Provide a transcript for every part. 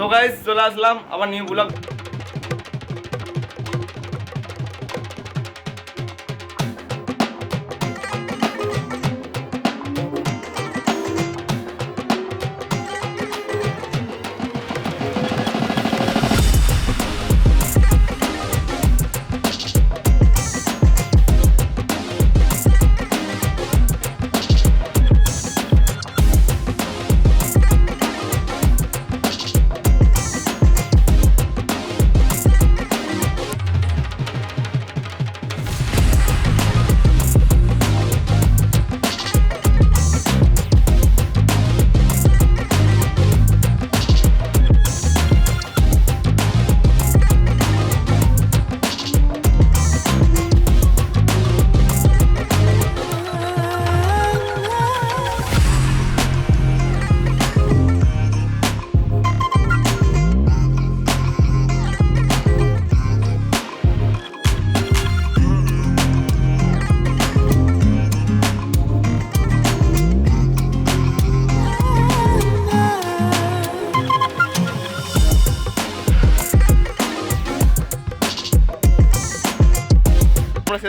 So guys চলে আসলাম আবার new blog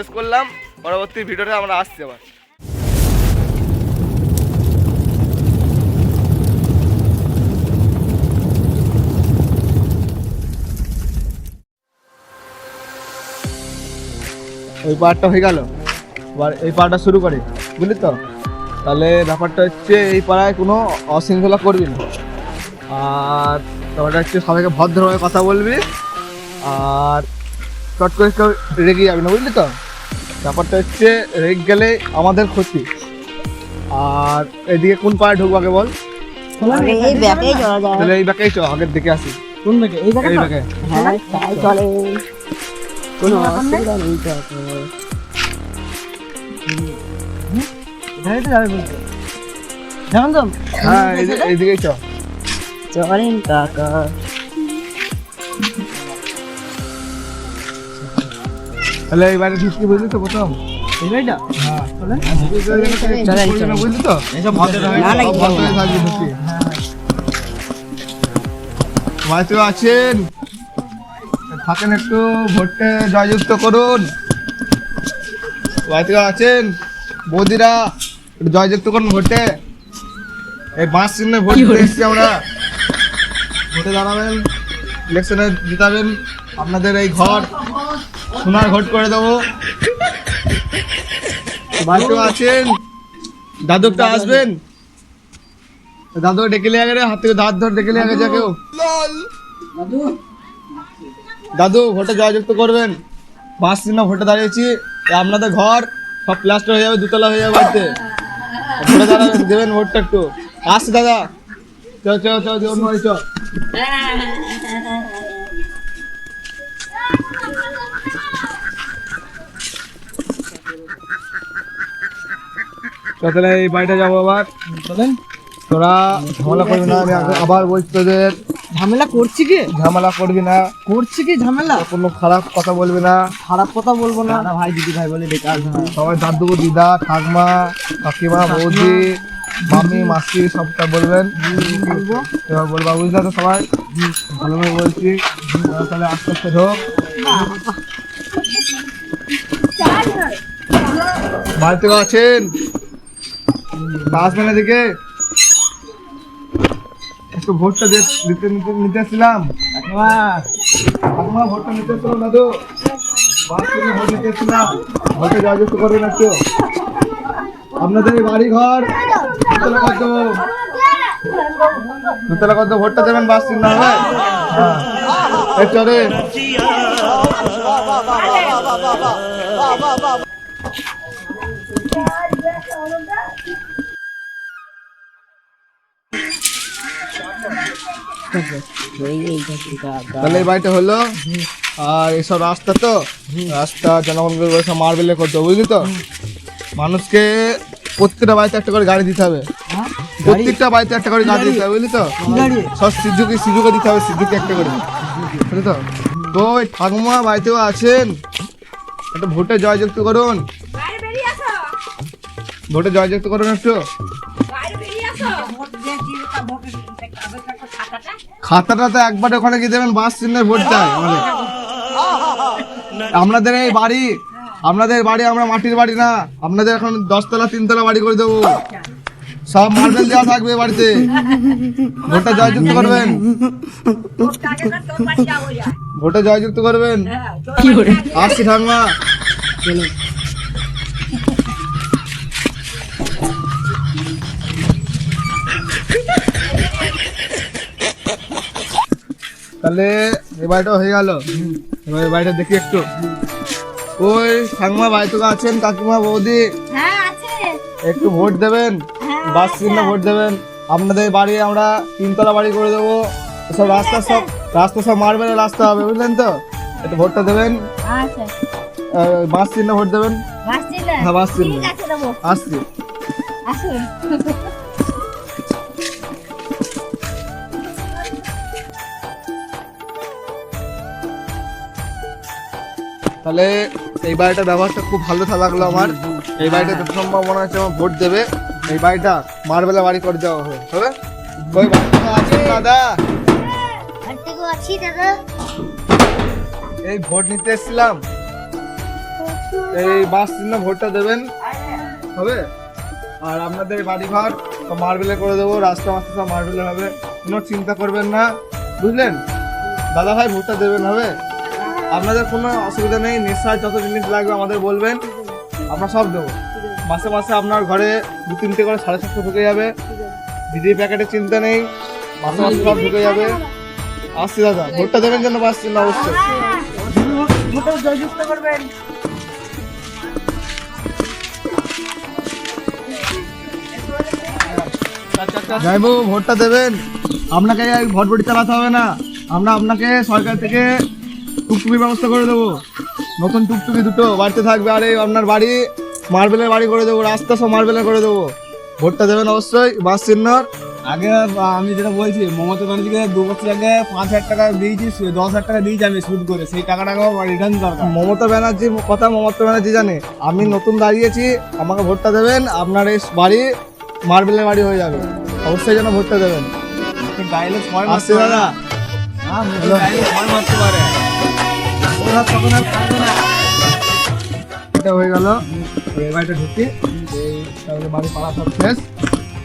শেষ করলাম। পরবর্তী ভিডিওটা আমরা আসছি আবার। ওই পার্টটা হয়ে গেল। এবার এই পাহাড়টা শুরু করি। বুঝলি তো? তাহলে ব্যাপারটা হচ্ছে এই পাড়ায় কোনো অশৃঙ্খলা করবি না। আর ব্যাপারটা হচ্ছে সবাইকে ভদ্রভাবে কথা বলবি। আর চট করে রেগে যাবি না, বুঝলি তো? ব্যাপারটা হচ্ছে রেগ গেলে আমাদের ক্ষতি। আর এদিকে কোন পাড়ায় ঢুকবো আগে বল? এই ব্যাকেই চলা যায়। তাহলে এই ব্যাকেই চ আগের দিকে আসি। কোন দিকে এই এই ব্যাকে। হ্যাঁ তাই চলে। কোনো অসুবিধা নেই তো এখানে। যাবে বলতে যেমন তো হ্যাঁ চলেন কাকা। তাহলে এই বাড়ি ঢুকতে বুঝলি তো প্রথম। এই বাড়িটা হ্যাঁ বুঝলি তো? ভদ্র হয়ে ঢুকি হয়তো আছেন। থাকেন একটু ভোটে জয়যুক্ত করুন। হয়তো আছেন। বৌদিরা জয়যুক্ত করুন ভোটে। এই বাঁশ চিহ্নে ভোট এসছি আমরা। ভোটে দাঁড়াবেন ইলেকশনে জিতাবেন। আপনাদের এই ঘর সোনার ঘট করে দেবো। বাড়িতে আছেন? দাদু একটা আসবেন? দাদু ডেকে লিয়ে গেলে হাত থেকে দাঁত ধর ডেকে লিয়ে গেছে কেউ দাদু ভোটে জয়যুক্ত করবেন। পাঁচ দিন ভোটে দাঁড়িয়েছি আপনাদের ঘর সব প্লাস্টার হয়ে যাবে দুতলা হয়ে যাবে বাড়িতে। ভোটে দাঁড়াবেন দেবেন ভোটটা একটু। আসছি দাদা। চল চল চল, অন্য বাড়ি চল। তাহলে এই বাড়িটা যাব আবার। তোরা ঝামেলা করবি না আমি আবার বলছি তোদের। ঝামেলা করছি কি? ঝামেলা করবি না। করছি কি ঝামেলা? কোনো খারাপ কথা বলবি না। খারাপ কথা বলব না। ভাই দিদি ভাই বলে আসবে না সবাই দাদু দিদা ঠাকমা কাকিমা বৌদি মামি মাসি সবটা বলবেন। এবার বলবা বুঝলে তো সবাই? ভালোভাবে বলছি। তাহলে আস্তে আস্তে ঢোক। বাড়িতে আছেন? তা আসবেন এদিকে একটু ভোটটা দিতে নিতে এসেছিলাম কাকিমা ভোটটা নিতে এসেছিলাম দাদু বাস ভোট নিতে এসেছিলাম ভোটে জয়যুক্ত করবেন একটু আপনাদের এই বাড়ি ঘর কত কত ভোটটা দেবেন বাস চিহ্ন হবে হ্যাঁ চলে তাহলে এই বাড়িটা হলো আর এসব রাস্তা তো রাস্তা জনগণকে সব মার্বেলে করতে হবে বুঝলি তো? মানুষকে প্রত্যেকটা বাড়িতে একটা করে গাড়ি দিতে হবে। প্রত্যেকটা বাড়িতে একটা করে গাড়ি দিতে হবে বুঝলি তো? সব সিজুকে সিজুকে দিতে হবে সিজুকে একটা করে। বুঝলি তো? তো ওই ঠাকুমা বাড়িতেও আছেন। একটা ভোটে জয়যুক্ত করুন। ভোটে জয়যুক্ত করুন একটু। খাতাটা তো একবার ওখানে গিয়ে দেবেন বাস চিহ্নের ভোট চাই আমাদের। আপনাদের এই বাড়ি আপনাদের বাড়ি আমরা মাটির বাড়ি না। আপনাদের এখন দশতলা তিনতলা বাড়ি করে দেবো। সব মার্বেল দেওয়া থাকবে বাড়িতে। ভোটটা জয়যুক্ত করবেন। ভোটে জয়যুক্ত করবেন। আসছি ঠাকমা। তাহলে এই বাড়িটা হয়ে গেল। এবার বাড়িটা দেখি একটু। ওই ঠাকমা বাড়ি থেকে আছেন কাকিমা বৌদি? হ্যাঁ একটু ভোট দেবেন বাস চিহ্ন ভোট দেবেন। আপনাদের বাড়ি আমরা তিনতলা বাড়ি করে দেবো। সব রাস্তা সব রাস্তা সব মারবেলের রাস্তা হবে বুঝলেন তো? একটু ভোটটা দেবেন। আচ্ছা। বাস চিহ্ন ভোট দেবেন। হ্যাঁ, বাস দেবো। আসছি। আসুন। তাহলে এই বাড়িটা ব্যবহারটা খুব ভালো লাগল আমার। এই বাড়িটা যত সম্ভব মনে হচ্ছে আমার ভোট দেবে। এই বাড়িটা মারবেলা বাড়ি করে দেওয়া হবে? হবে ওই বাড়িটা আছে দাদা। আছি দাদা? এই ভোট নিতে এসেছিলাম। এই বাস চিহ্ন ভোটটা দেবেন হবে? আর আপনাদের বাড়ি ঘর সব মার্বেলে করে দেবো রাস্তা মাস্তা সব মার্বেলে হবে। কোনো চিন্তা করবেন না বুঝলেন? দাদা ভাই ভোটটা দেবেন হবে? আপনাদের কোনো অসুবিধা নেই নেশার যত জিনিস লাগবে আমাদের বলবেন, আমরা সব দেবো। মাসে মাসে আপনার ঘরে দু তিনটে করে সাড়ে সাতশো ঢুকে যাবে। দিদি প্যাকেটের চিন্তা নেই, মাসে মাসে সব ঢুকে যাবে। আসছি দাদা, ভোটটা দেবেন জন্য পাচ্ছেন না অবশ্যই ভোটে জয়যুক্ত করবেন যাইবো ভোটটা দেবেন। আপনাকে ভোট ভোট চালাতে হবে না। আমরা আপনাকে সরকার থেকে টুকটুকির ব্যবস্থা করে দেবো। নতুন টুকটুকি দুটো বাড়িতে থাকবে। আরে আপনার বাড়ি মার্বেলের বাড়ি করে দেবো। রাস্তা সব মার্বেলের করে দেবো। ভোটটা দেবেন অবশ্যই বাস চিহ্নর। আগে আমি যেটা বলছি মমতা ব্যানার্জিকে দু বছর আগে পাঁচ হাজার টাকা দিয়েছি দশ হাজার টাকা দিয়েছি আমি সুদ করে। সেই টাকাটাকে রিটার্ন দরকার। মমতা ব্যানার্জির কথা মমতা ব্যানার্জি জানে। আমি নতুন দাঁড়িয়েছি আমাকে ভোটটা দেবেন আপনার এই বাড়ি মার্বেলের বাড়ি হয়ে যাবে। অবশ্যই যেন ভোটটা দেবেন। গাইলে ছয় আসছে দাদা। গাইলে ছয় মারতে পারে। ওরা তখন আর থাকবে না এটা হয়ে গেল। এই বাড়িটা ঢুকি তাহলে বাড়ি পাড়া সব শেষ।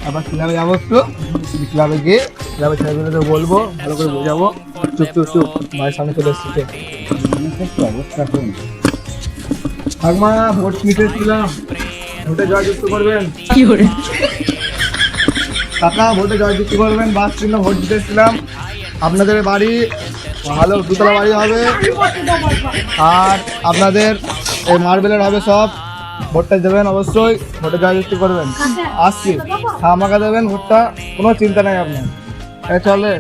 আবার ক্লাবে যাব একটু। ক্লাবে গিয়ে ক্লাবের বলব ভালো করে বোঝাবো। চুপ চুপ চুপ বাড়ির সামনে চলে এসছে। ঠাকমা ভোট জয়যুক্ত করবেন। কাকা ভোটে জয়যুক্ত করবেন। বাস চিহ্ন ভোট দিতে আপনাদের বাড়ি ভালো দুতলা বাড়ি হবে। আর আপনাদের এই মার্বেলের হবে সব। ভোটটা দেবেন অবশ্যই, ভোটে জয়যুক্ত করবেন। আসছি। আমাকে দেবেন ভোটটা, কোনো চিন্তা নেই আপনার। এই চলে।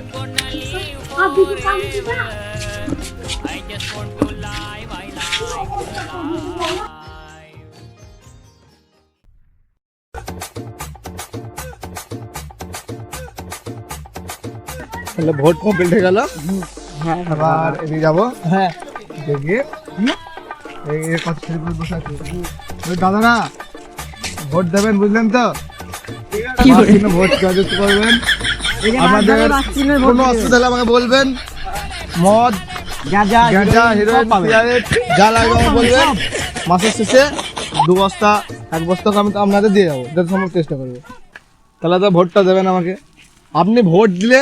ভোট কমপ্লিট গেল। হ্যাঁ। এবার এদিকে যাব। হ্যাঁ। বসে আছে। ওই দাদারা ভোট দেবেন বুঝলেন তো? চিহ্নে ভোট জয়যুক্ত করবেন। আপনাদের কোনো অসুবিধা হলে আমাকে বলবেন। মদ গাঁজা গাঁজা হিরোইন সিগারেট যা লাগবে আমাকে বলবেন। মাসের শেষে দু বস্তা এক বস্তা আমি তো আপনাদের দিয়ে যাব। যত সম্ভব চেষ্টা করব। তাহলে তো ভোটটা দেবেন আমাকে। আপনি ভোট দিলে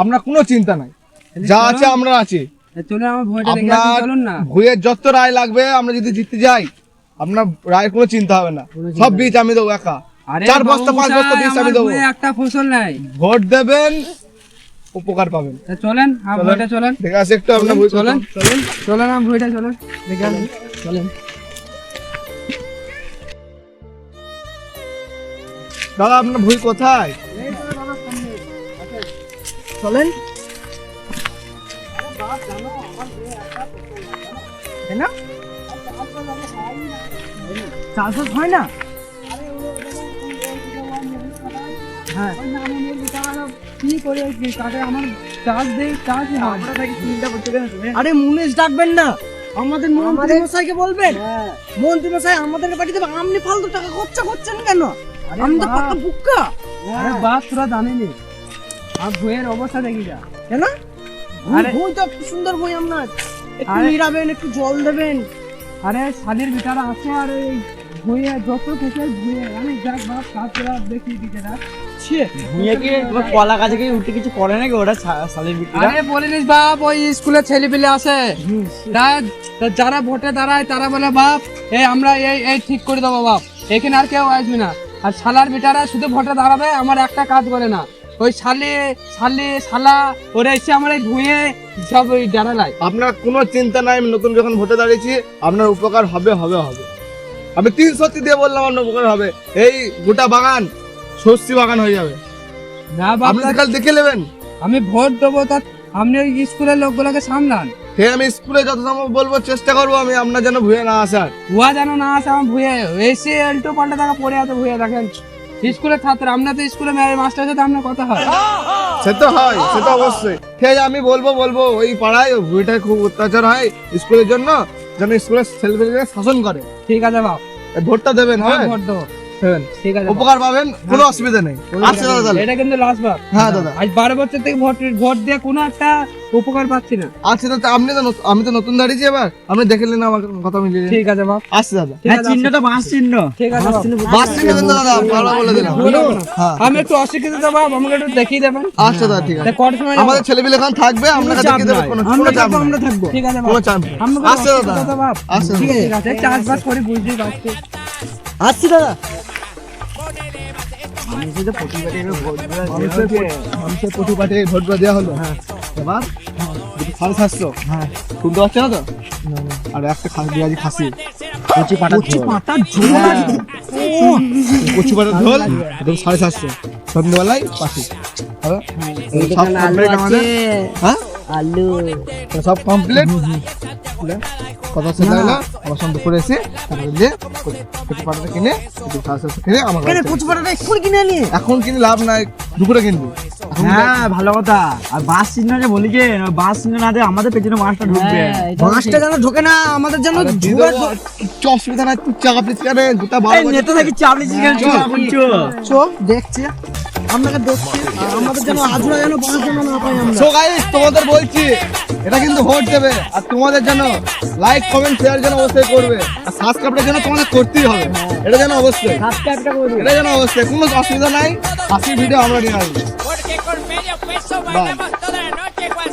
আপনার কোনো চিন্তা নাই। যা আছে আমরা আছি। ভুয়ের যত রায় লাগবে আমরা যদি জিততে যাই আপনার রায়ের কোনো চিন্তা হবে না। সব বীজ আমি দেবো একা। চার বস্তা পাঁচ বস্তা বীজ আমি দেবো। একটা ফসল নাই। ভোট দেবেন উপকার পাবেন। চলেন চলেন। ঠিক আছে একটু আপনার ভুল চলেন চলেন। চলেন আমার ভোটে চলেন। দেখে আসুন চলেন। দাদা আপনার ভুল কোথায়? চলেন। না? চাষবাস হয় না? হ্যাঁ। আমার আরে মুনিশ ডাকবেন না। আমাদের মন্ত্রী মশাইকে বলবেন। মন্ত্রী মশাই আমাদের পাঠিয়ে দেবে আপনি ফালতু টাকা খরচা করছেন কেন? আমি তো পাকা বুক্কা আরে বাস তোরা জানিনি আর বইয়ের অবস্থা দেখি যা। কেন? বই তো সুন্দর বই আপনার। একটু নিরাবেন একটু জল দেবেন। আরে শালির ভিতরে আছে আর এই ভুঁয়ে যত থেকে ভুঁয়ে আমি যাক বাপ কাজ করা দেখি দিকে না ভুঁয়ে কি তোমার কলা গাছে কি উঠে কিছু করে নাকি ওটা শালের বিক্রিটা আরে বলিনিস বাপ ওই স্কুলে ছেলে পেলে আসে তা- তা যারা ভোটে দাঁড়ায় তারা বলে বাপ এই আমরা এই এই ঠিক করে দেবো বাপ। এখানে আর কেউ আসবে না। আর শালার বেটারা শুধু ভোটে দাঁড়াবে আমার একটা কাজ করে না। ওই শালে শালে শালা ওরা এসে আমার এই ধুয়ে সব ওই দাঁড়ালায় আপনার কোনো চিন্তা নাই আমি নতুন যখন ভোটে দাঁড়িয়েছি আপনার উপকার হবে হবে হবে। আমি তিন সত্যি দিয়ে বললাম আপনার উপকার হবে। এই গোটা বাগান সর্ষি বাগান হয়ে যাবে। না আপনি কাল দেখে নেবেন। আমি ভোট দেবো তা আপনি ওই স্কুলের লোকগুলোকে সামলান। সে আমি স্কুলে যত সম্ভব বলব চেষ্টা করব আমি আপনার যেন ভুয়ে না আসার। উহা যেন না আসে আমার ভুয়ে। এসে এল্টো পাল্টা টাকা পড়ে আছে ভুয়ে দেখেন। স্কুলের ছাত্র আমরা তো স্কুলে মাস্টারের সাথে আপনার কথা হয়। সে তো হয় সে তো অবশ্যই। ঠিক আছে আমি বলব বলব ওই পাড়ায় ভুঁইটায় খুব অত্যাচার হয় স্কুলের জন্য যেন স্কুলের ছেলেমেয়েদের শাসন করে। ঠিক আছে বাপ ভোটটা দেবেন হ্যাঁ? হ্যাঁ ভোট দেবো। ঠিক আছে উপকার পাবেন কোনো অসুবিধা নেই। আচ্ছা দাদা এটা কিন্তু লাস্ট বার। হ্যাঁ দাদা। আজ বারো বছর থেকে ভোট ভোট দিয়ে কোনো একটা উপকার পাচ্ছি না। আচ্ছা দাদা আপনি তো আমি তো নতুন দাঁড়িয়েছি এবার। আপনি দেখে নিন আমার কথা মিলিয়ে। ঠিক আছে বাপ। আচ্ছা দাদা। ঠিক আছে চিহ্নটা বাস চিহ্ন। ঠিক আছে। বাস চিনে দেন দাদা ভালো বলে দিলাম। হ্যাঁ। আমি একটু অশিক্ষিত তো বাপ আমাকে একটু দেখিয়ে দেবেন। আচ্ছা দাদা ঠিক আছে। তা কটার সময়? আমাদের ছেলেপিলে এখানে থাকবে আপনাকে দেখিয়ে দেবো কোনো কোনো চাপ নেই। থাকব। ঠিক আছে কোনো বাপ চাপ নেই। আমি আচ্ছা দাদা। বাপ। আচ্ছা ঠিক দাদা। আছে চাষবাস করে বুঝতেই পারছি আসছি দাদা। মানুষের মানুষের প্রতিবাদে ভোটটা দেওয়া হলো। হ্যাঁ। এবার সাড়ে সাতশো। হ্যাঁ। শুনতে পাচ্ছ না তো? আর একটা খাসি বিরাজি খাসি। কচি পাটা পাতার ঝোল? কচি পাটার ঝোল? এটা সাড়ে সাতশো। সন্ধ্যেবেলায় পাখি। সব আলু হ্যাঁ? আলু। সব কমপ্লিট কথা শেষ হলো আমার সঙ্গে দুপুরে এসে তারপরে যে কচি পাটাটা কিনে সাড়ে সাতশো কিনে আমার কচু পাতাটা এক্ষুনি কিনে আনি এখন কিনে লাভ নাই দুপুরে কিনবি। এখন হ্যাঁ ভালো কথা। আর বাস চিহ্ন যে বলি যে বাস চিহ্ন না দিয়ে আমাদের পেছনে মাছটা ঢুকবে। মাছটা যেন ঢোকে না আমাদের যেন অসুবিধা নাই তুই চাকা পিস কেন গোটা বারো এই নেতা চুলা। করছ চোখ আপনাকে দেখছি। আমাদের যেন আজরা যেন বাঁশ যেন না পাই আমরা। সো গাইস তোমাদের বলছি এটা কিন্তু ভোট দেবে। আর তোমাদের জন্য লাইক কমেন্ট শেয়ার যেন অবশ্যই করবে। আর সাবস্ক্রাইবটা যেন তোমাদের করতেই হবে। এটা যেন অবশ্যই। সাবস্ক্রাইবটা করে এটা যেন অবশ্যই। কোনো অসুবিধা নাই। হাসির ভিডিও আমরা নিয়ে আসব। Por eso bailamos toda la noche, Juan